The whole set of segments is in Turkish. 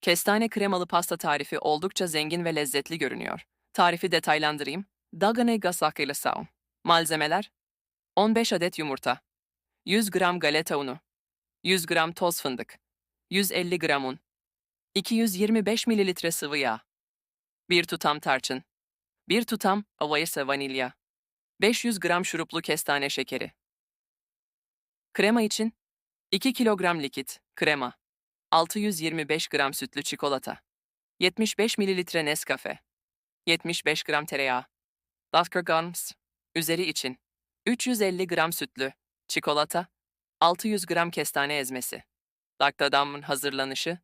Kestane kremalı pasta tarifi oldukça zengin ve lezzetli görünüyor. Tarifi detaylandırayım. Dagane gasakıyla saun. Malzemeler 15 adet yumurta 100 gram galeta unu 100 gram toz fındık 150 gram un 225 mililitre sıvı yağ 1 tutam tarçın 1 tutam avayasa vanilya 500 gram şuruplu kestane şekeri Krema için 2 kilogram likit, krema 625 gram sütlü çikolata 75 mililitre Nescafe 75 gram tereyağı Dr. Gums Üzeri için 350 gram sütlü çikolata 600 gram kestane ezmesi Laktadamın hazırlanışı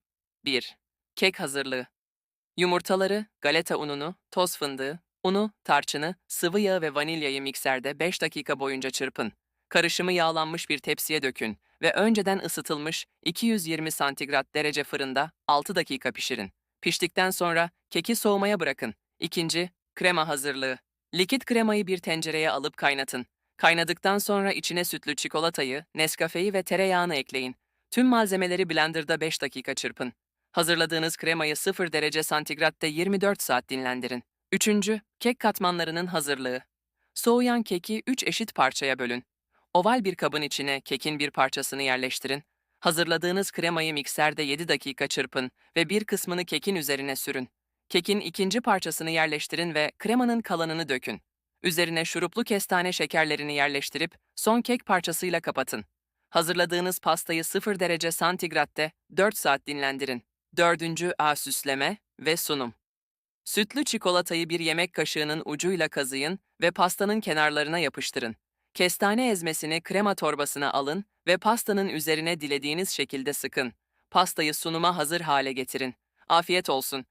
1. Kek hazırlığı Yumurtaları, galeta ununu, toz fındığı, unu, tarçını, sıvı yağı ve vanilyayı mikserde 5 dakika boyunca çırpın. Karışımı yağlanmış bir tepsiye dökün ve önceden ısıtılmış 220 santigrat derece fırında 6 dakika pişirin. Piştikten sonra keki soğumaya bırakın. İkinci, krema hazırlığı. Likit kremayı bir tencereye alıp kaynatın. Kaynadıktan sonra içine sütlü çikolatayı, Nescafe'yi ve tereyağını ekleyin. Tüm malzemeleri blenderda 5 dakika çırpın. Hazırladığınız kremayı 0 derece santigratta 24 saat dinlendirin. Üçüncü, kek katmanlarının hazırlığı. Soğuyan keki 3 eşit parçaya bölün. Oval bir kabın içine kekin bir parçasını yerleştirin. Hazırladığınız kremayı mikserde 7 dakika çırpın ve bir kısmını kekin üzerine sürün. Kekin ikinci parçasını yerleştirin ve kremanın kalanını dökün. Üzerine şuruplu kestane şekerlerini yerleştirip son kek parçasıyla kapatın. Hazırladığınız pastayı 0 derece santigratte 4 saat dinlendirin. Dördüncü A süsleme ve sunum. Sütlü çikolatayı bir yemek kaşığının ucuyla kazıyın ve pastanın kenarlarına yapıştırın. Kestane ezmesini krema torbasına alın ve pastanın üzerine dilediğiniz şekilde sıkın. Pastayı sunuma hazır hale getirin. Afiyet olsun.